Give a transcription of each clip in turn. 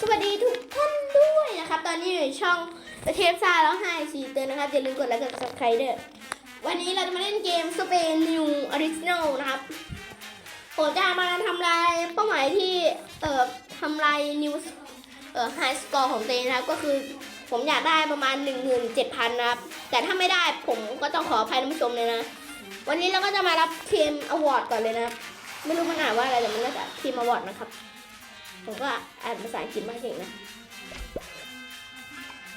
สวัสดีทุกท่านด้วยนะครับ ตอนนี้อยู่ในช่องเทปซาแล้วไฮซีเตือนนะครับอย่าลืมกดไลค์กด subscribe ด้วยวันนี้เราจะมาเล่นเกมสเปนนิวออริจิน l นะครับผมจะมาทำลายเป้าหมายที่เอ่อทำลายนิวเอ่อไฮสกอร์ของเตนนะครับก็คือผมอยากได้ประมาณ 17,000นะครับแต่ถ้าไม่ได้ผมก็ต้องขออภัยท่านผู้ชมเลยนะ วันนี้เราก็จะมารับเทีมอวอร์ดก่อนเลยนะครับไม่รู้มันอ่านว่าอะไรแต่มันน่าจะทีมอวอร์ดนะครับ ผมก็อ่านภาษาอังกฤษไม่เก่งนะ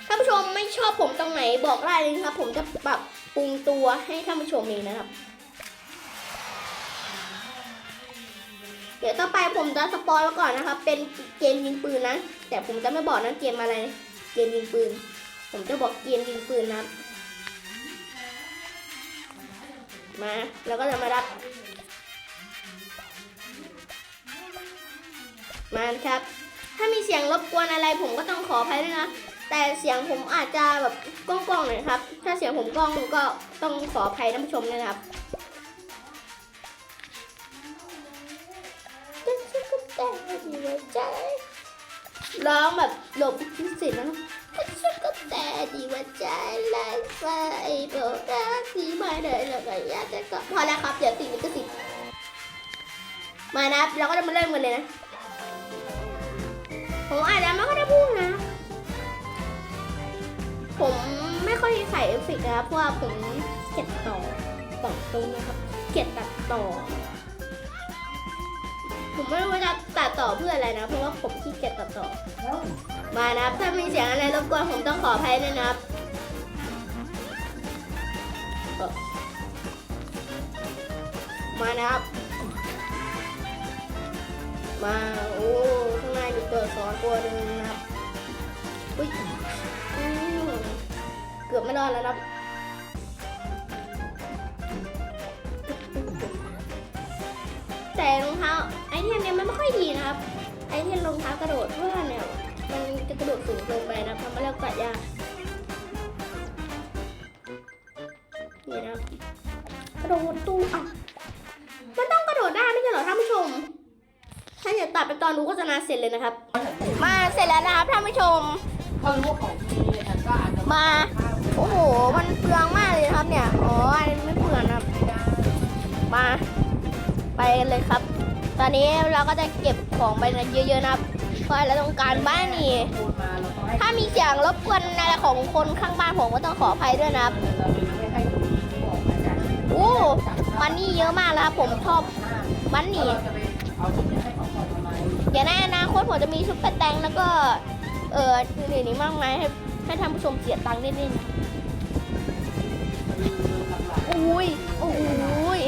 ท่านผู้ชมไม่ชอบผมตรงไหนบอกได้เลยนะครับ ผมจะปรับปรุงตัวให้ท่านผู้ชมเองนะครับ เดี๋ยวต่อไปผมจะสปอยไว้ก่อนนะครับ เป็นเกมยิงปืนนะ แต่ผมจะไม่บอกนะเกมอะไร เกมยิงปืน ผมจะบอกเกมยิงปืนนะมา แล้วก็จะมารับ มานะครับ ถ้ามีเสียงรบกวนอะไรผมก็ต้องขออภัยด้วยนะ แต่เสียงผมอาจจะแบบก้องๆหน่อยครับ ถ้าเสียงผมก้องก็ต้องขออภัยท่านผู้ชมนะครับร้องแบบหลบพิเศษนะครับฉันก็แต่ดีว่าใจลายไฟโบราณสีไม่ได้แล้วก็อยากจะก็พอแล้วครับ เดี๋ยวติดลิขสิทธิ์มานะเราก็จะมาเริ่มกันเลยนะ ผมอาจจะไม่ค่อยได้พูดนะ ผมไม่ค่อยใส่เอฟเฟกต์นะครับเพราะว่าผมเกลียดต่อต่อตรงนะครับ เกลียดตัดต่อ ผมไม่รู้ว่าจะตัดต่อเพื่ออะไรนะ เพราะว่าผมขี้เกียจตัดต่อ มานะครับ ถ้ามีเสียงอะไรรบกวนผมต้องขออภัยด้วยนะครับมานะครับ มา เปิดสอนตัวหนึ่งนะครับอุ้ยเกือบไม่รอดแล้วนะครับแต่รองเท้าไอเทมเนี่ยมันไม่ค่อยดีนะครับ ไอเทมรองเท้ากระโดดเพื่อนเนี่ย มันจะกระโดดสูงเกินไปนะทำให้เรากัดยาก ถ้าอยากตัดไปตอนรู้โฆษณาเสร็จเลยนะครับ มาเสร็จแล้วนะครับท่านผู้ชม ถ้ารู้ว่าของดีอันก็อาจจะมา โอ้โห มันเปลืองมากเลยนะครับเนี่ย อ๋อ อันนี้ไม่เปลืองนะครับ มา ไปกันเลยครับ ตอนนี้เราก็จะเก็บของไปเยอะๆนะครับเพราะเราต้องการบ้านนี่คูณมาเราต้องให้ถ้ามีเสียงรบกวนอะไรของคนข้างบ้านผมก็ต้องขออภัยด้วยนะครับ เราไม่ให้ดูที่บอกไปนะโอ้ มันนี่เยอะมากแล้วครับผมชอบมันนี่ เราจะไปเอาชิ้ ผมจะมีซุปเปอร์แตงแล้วก็ เอออื่นๆนี้มากมายให้ให้ท่านผู้ชมเสียตังค์เล่นๆอุ้ยโอ้ย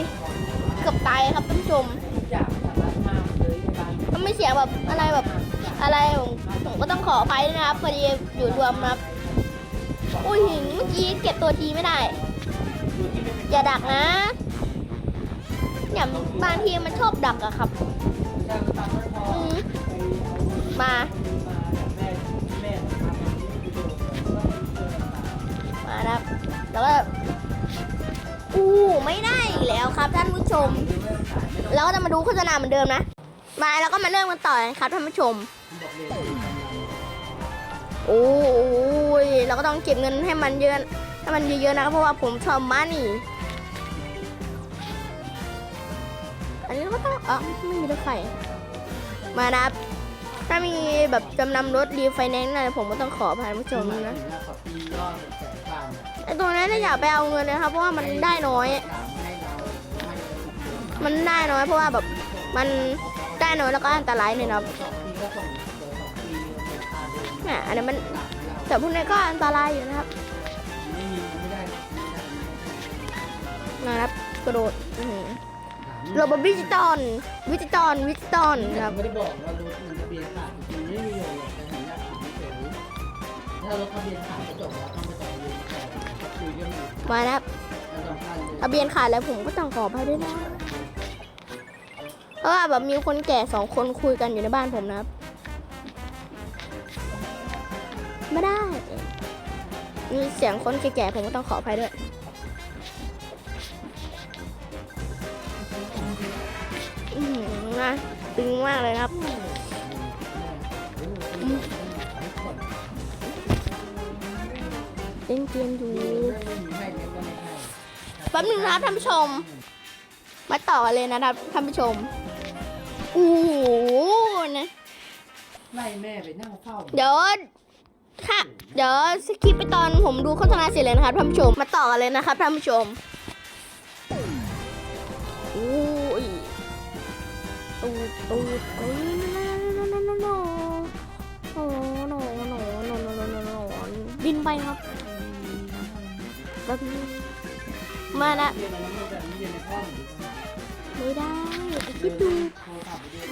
เกือบตายครับท่านผู้ชมกอย่างสามารถมากเลยในการมันไม่เสียแบบอะไรแบบอะไรผมผมก็ต้องขออภัยนะครับพอดีอยู่รวมครับอุ้ยหิงเมื่อกี้เก็บตัวทีไม่ได้ อย่าดักนะเนี่ยบางทีมันชอบดักอะครับ มา มาครับแล้วก็อู้ไม่ได้อีกแล้วครับท่านผู้ชม เราก็จะมาดูโฆษณาเหมือนเดิมนะ มาแล้วก็มาเริ่มกันต่อนะครับท่านผู้ชมโอ้ยเราก็ต้องเก็บเงินให้มันเยอะให้มันเยอะๆนะครับเพราะว่าผมชอบมันนี่ อันนี้ก็ต้องอ๋อไม่มีรถไฟมานะครับ ถ้ามีแบบจำนำรถรีไฟแนนซ์อะไรผมก็ต้องขออภัยท่านผู้ชมนะขอปีรอบแสนพันไอ้ตัวนั้นน่ะอย่าไปเอาเงินนะครับ เพราะว่ามันได้น้อยถามให้เราให้มันได้น้อยเพราะว่าแบบมันได้น้อยแล้วก็อันตรายหน่อยนะครับสองปีก็ส่งเจอสองปีเป็นค่าเดิมเนี่ยอันนี้นมันหลักเราแต่พวกนี้ก็อันตรายอยู่นะครับไม่มีไม่ได้นะครับกระโดดอื้ อหือระบบดิจิตอลดิจิตอลดิจิตอลนะครับไม่ได้บอกว่ารถมันทะเบียนขาดจริงไม่มีประโยชน์หรอกแต่ผมอยากถามเฉยถ้ารถทะเบียนขาดก็จบแล้วต้องไปต่อเรียนต่อก็คุยเรื่องอื่นมานะครับแล้วสำคัญเลยทะเบียนขาดแล้วผมก็ต้องขออภัยด้วยนะเพราะว่าแบบมีคนแก่สองคนคุยกันอยู่ในบ้านผมนะครับไม่ได้มีเสียงคนแก่ๆผมก็ต้องขออภัยด้วย นะตึงมากเลยครับเล่นเกมอยู่ไม่มีให้เน็ตก็ไม่ให้แป๊บนึงนะครับท่านผู้ชม มาต่อกันเลยนะครับท่านผู้ชมโอ้โหนะไล่แม่ไปนั่งเฝ้าเดี๋ยวค่ะเดี๋ยวสคิปไปตอนผมดูโฆษณาเสร็จเลยนะครับท่านผู้ชม มาต่อกันเลยนะครับท่านผู้ชมโอ้ย ตูดตูดเอ้ยนนนนนนนนโอ้โหโนโนโนโนโนโนโนบินไปครับแป๊บนึงมานะไม่รู้ไม่ได้คิดดู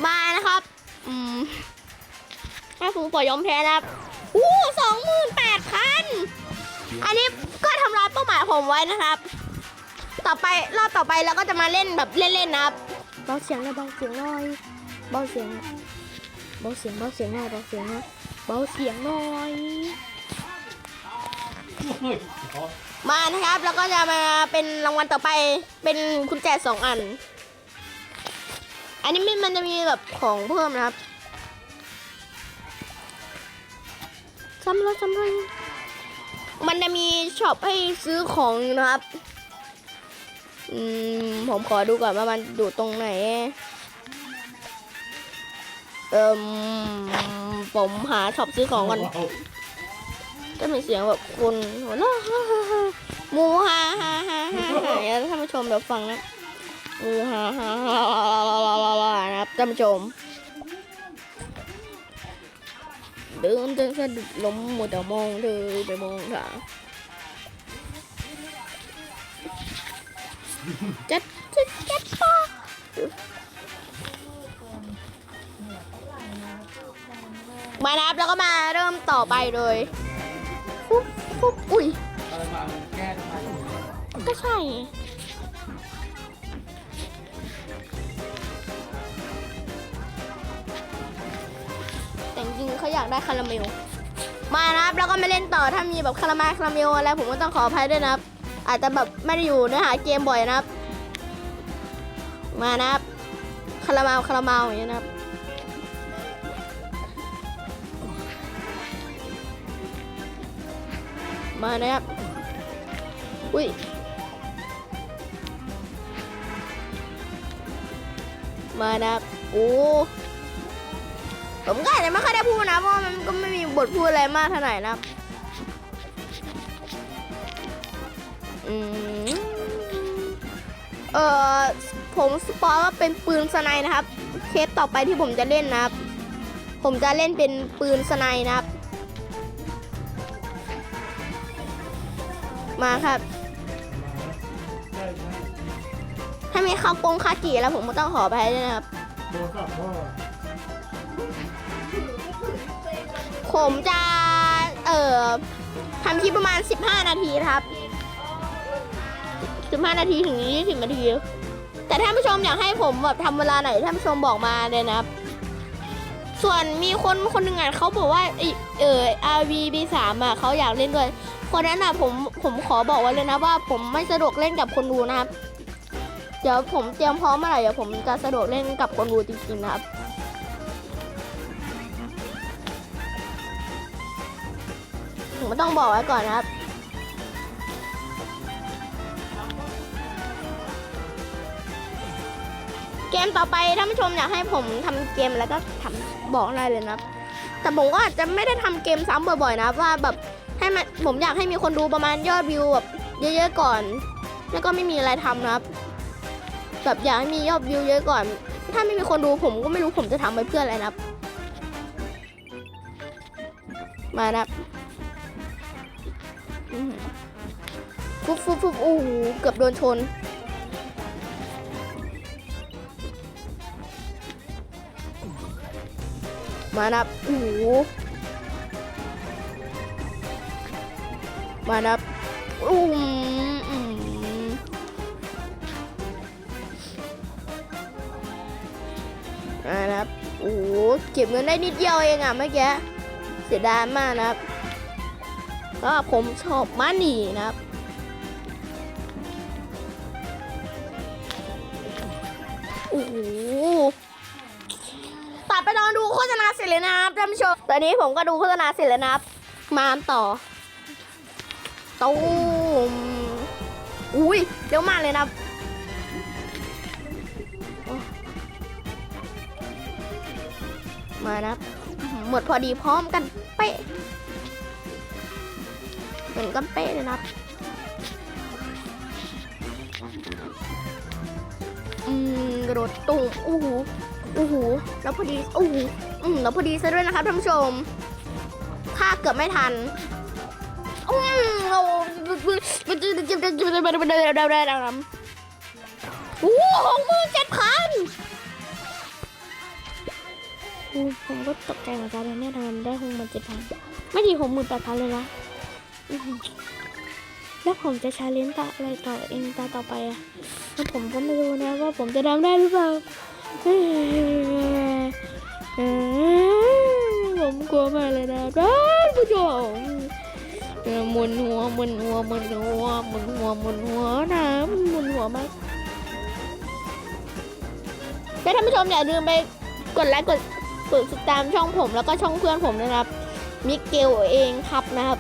มานะครับอืมถ้าผมขอยยอมแพ้นะครับอู้สองหมื่นแปดพันอันนี้ก็ทำลายเป้าหมายผมไว้นะครับ ต่อไปรอบต่อไปเราก็จะมาเล่นแบบเล่นๆนะครับาเสียงหน่อยเบาเสียงหน่อยเบาเสียงเบาเสียงเบาเสียงหน่อยเบาเสียงหน่อยเบาเสียงหน่อยมานะครับแล้วก็จะมาเป็นรางวัลต่อไปเป็นกุญแจสองอัน อันนี้มันจะมีแบบของเพิ่มนะครับซ้ำแล้วซ้ำเลยมันจะมีช็อปให้ซื้อของนะครับ ผมขอดูก่อนว่ามันอยู่ตรงไหน เอิมผมหาช็อปซื้อของก่อนจะมีเสียงแบบคนหัวเราะฮ่าฮ่าฮ่ามูฮ่าฮ่าฮ่าฮ่าฮ่าอย่าท่านผู้ชมเดี๋ยวฟังนะมูฮ่าฮ่าฮ่าฮ่านะครับท่านผู้ชมเดินจนสะดุดล้มมัวแต่มองเธอไปมองทา จัดจัดจัดปะมานับแล้วก็มาเริ่มต่อไปเลยปุ๊บปุ๊บอุ้ยอะไรมาแก้ทำไมก็ใช่แต่จริงเขาอยากได้คาราเมล มานะครับแล้วก็ม่เล่นต่อถ้ามีแบบคาราเมลคาราเมลอะไรผมก็ต้องขออภัยด้วยนะครับ อาจจะแบบไม่ได้อยู่เนื้อหาเกมบ่อยนะครับ มานะครับคาราเมลคาราเมลอย่างเงี้นะครับมานะครับ อุ้ย มานะครับ โอ้ ผมก็อาจจะไม่ค่อยได้พูดนะ เพราะมันก็ไม่มีบทพูดอะไรมากเท่าไหร่นะครับ อืมเออผมสปอยว่าเป็นปืนสไนนะครับ เคสต่อไปที่ผมจะเล่นนะครับ ผมจะเล่นเป็นปืนสไนนะครับ มาครับได้ใช่ถ้ามีข้าวกงคาจิแล้วผมก็ต้องขอไปด้วยนะครับ โทรศัพท์พ่อผมจะ เอ่อทำคลิปประมาณ 15 นาทีครับ 15 นาทีถึง 20 นาที แต่ถ้าผู้ชมอยากให้ผมแบบทำเวลาไหนท่านผู้ชมบอกมาเลยนะครับ ส่วนมีคนคนหนึ่งอะเขาบอกว่าไอเออ RV B3 อะเขาอยากเล่นด้วย คนนั้นอะผมผมขอบอกไว้เลยนะว่า ผมไม่สะดวกเล่นกับคนดูนะครับ เดี๋ยวผมเตรียมพร้อมเมื่อไหร่เดี๋ยวผมจะสะดวกเล่นกับคนดูจริงๆนะครับผมต้องบอกไว้ก่อนนะครับ เกมต่อไปท่านผู้ชมอยากให้ผมทำเกมแล้วก็ทำบอกได้เลยนะ แต่ผมก็อาจจะไม่ได้ทำเกมซ้ำบ่อยๆนะว่าแบบให้มันผมอยากให้มีคนดูประมาณยอดวิวแบบเยอะๆก่อน แล้วก็ไม่มีอะไรทำนะครับแบบอยากให้มียอดวิวเยอะก่อน ถ้าไม่มีคนดูผมก็ไม่รู้ผมจะทำไปเพื่ออะไรนะครับ มานะครับฟุบฟุบฟุบโอ้โหเกือบโดนชน มานับโอ้โหมานับอืมอืมมานับ โอ้โหเก็บเงินได้นิดเดียวเองอะเมื่อกี้ เสียดายมากนะครับก็ผมชอบมันนี่นะครับโอ้โห ไปลองดูโฆษณาเสร็จเลยนะครับท่านผู้ชมตอนนี้ผมก็ดูโฆษณาเสร็จแล้วนะครับ มาต่อตูมอุ้ยเร็วมากเลยนะมานะหมดพอดีพร้อมกันเป๊ะเหมือนกันเป๊ะเลยนะอืมกระโดดตุ้มอู้หู โอ้โหแล้วพอดีโอ้โหอืมแล้วพอดีซะด้วยนะครับท่านผู้ชมภาเกือบไม่ทันอืมโอ้มันจะจะจะจะจะจะจะโอ้หกหมื่นเจ็ดพันผมก็ตกใจเหมือนกันเนี่ยทำไมได้หกหมื่นเจ็ดพันไม่ดีหกหมื่นแปดพันเลยนจแล้วผมจะชาเลนจ์ต่ออะไรต่อเองตาต่อไปอะแล้วผมก็ไม่รู้นะว่าผมจะทำได้หรือเปล่า ผมกลัวมากเลยนะท่านผู้ชมมุนหัวมุนหัวมุนหัวมุนหัวมุนหัวนะมุนหัวมากแล้วท่านผู้ชมอย่าลืมไปกดไลค์กดกดติดตามช่องผมแล้วก็ช่องเพื่อนผมนะครับ มิเกลเองครับนะครับ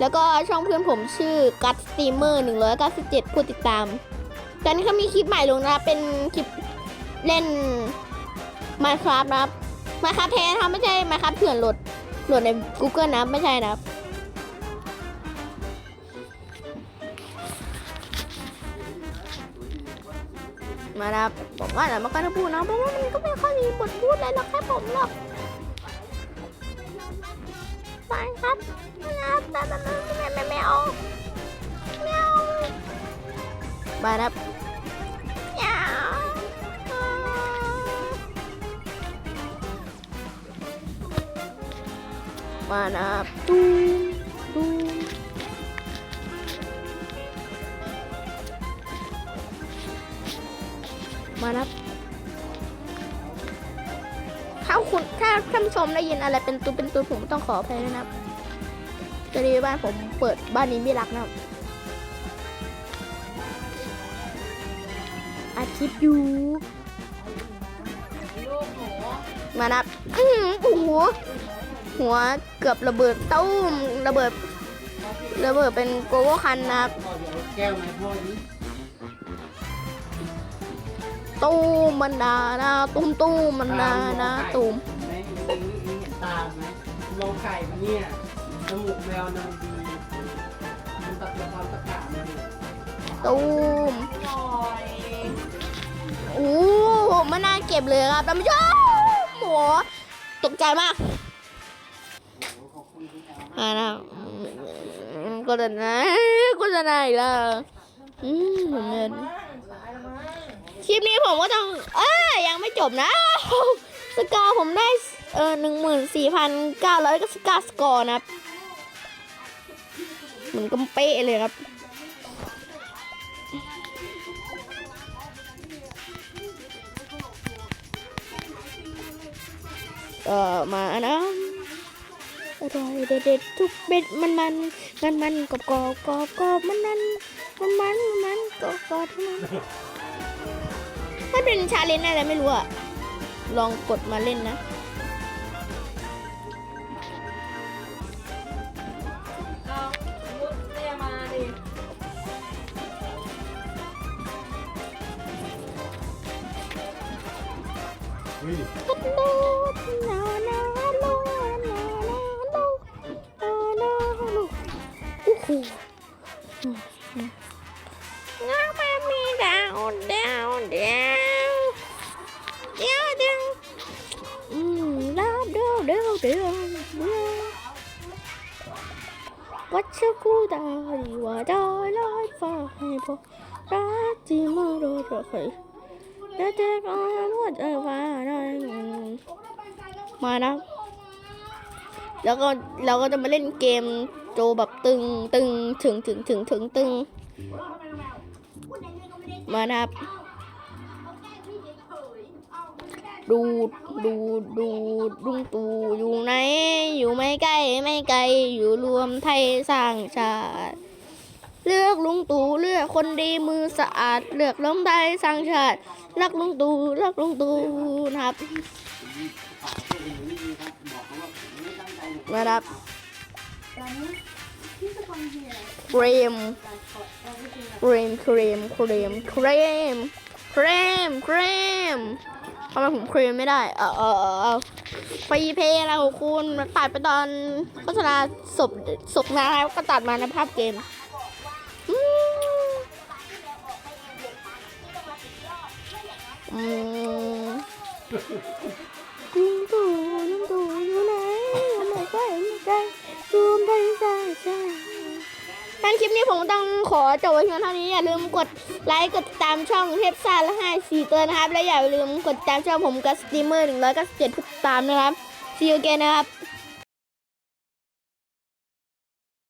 แล้วก็ช่องเพื่อนผมชื่อกัตสตรีมเมอร์197ผู้ติดตาม ตอนนี้เขามีคลิปใหม่ลงนะครับ เป็นคลิปเล่น Minecraft นะครับ Minecraft แท้นะครับไม่ใช่ Minecraft เถื่อนโหลดโหลดใน Google นะไม่ใช่นะครับมานะครับผมว่าแต่มันก็จะพูดนะเพราะว่ามันก็ไม่ค่อยมีบทพูดอะไรหรอกแค่ผมหรอกไปครับไม่ครับแต่แต่ไม่ไม่ไม่เอาไม่เอามานะครับ มานะครับตูมตูมมานะครับถ้าคุณถ้าท่านผู้ชมได้ยินอะไรเป็นตูเป็นตูผมต้องขออภัยนะครับจะดีบ้านผมเปิดบ้านนี้ไม่รักนะครับอาทิตย์อยู่มานับ อื้อหือโอ้โห หัวเกือบระเบิดตุ้มระเบิดระเบิดเป็นโกโก้คันนะครับแก้วไหมพ่อนี้ตู้มมันดานะตุ้มตุ้มมันดานะตุ้มไหมมีมีเห็นตาไหมลองไก่มาเนี่ยจมูกแมวนางดีมันตัดละครตะกะมาดิตุ้มโอ้โหไม่น่าเก็บเลยครับท่านผู้ชมโหตกใจมาก ที่เอานะก็จะนะก็จะนะอีกแล้วอืมเงินคลิปนี้ผมก็ต้อง เอ้ยยังไม่จบนะสกอร์ผมได้เออหนึ่งหมื่นสี่พันเก้าร้อยเก้าสิบเก้าสกอร์นะครับเหมือนกับเป๊ะเลยครับ เออมานะอ ร่อยเด็ดๆทุกเบ็ดมันมันมันมันกรอบกรอบกรอบกรอบมันมันมันมันมันกรอบกรอบมันมันเป็นชาเลนจ์อะไรไม่รู้อะลองกดมาเล่นนะเอา รีว่าดาวลอยฟ้าให้พอรักที่มาโดนเคยเด็กๆเอาหมดเออมาได้มานะแล้วก็เราก็จะมาเล่นเกมโจแบบตึงตึงถึงถึงถึงถึงตึงมานะครับ ดูดูดูดุงตู่อยู่ไหน อยู่ไม่ใกล้ไม่ไกล อยู่รวมไทยสร้างชาติ เลือกลุงตู่เลือกคนดีมือสะอาด เลือกล้มไทยสร้างชาติรักลุงตู่รักลุงตู่นะครับนะครับครีมครีมครีมครีมครีมครีมครีมำไมผมคุยไม่ได้ เออเออเออฟรีเพย์แล้วคุณตัดไปตอนโฆษณาศพศพนะแล้วก็ตัดมาในภาพเกมอืมอืมลุงตู่ลุงตู่ ท่านคลิปนี้ผมต้องขอจบไว้เพียงเท่านี้อย่าลืมกดไลค์กดติดตามช่องเทพซ่าและห้าสี่ตัวนะครับ และอย่าลืมกดติดตามช่องผมกับสตรีมเมอร์หนึ่งร้อยเก้าสิบเจ็ดติดตามนะครับ see you again นะครับ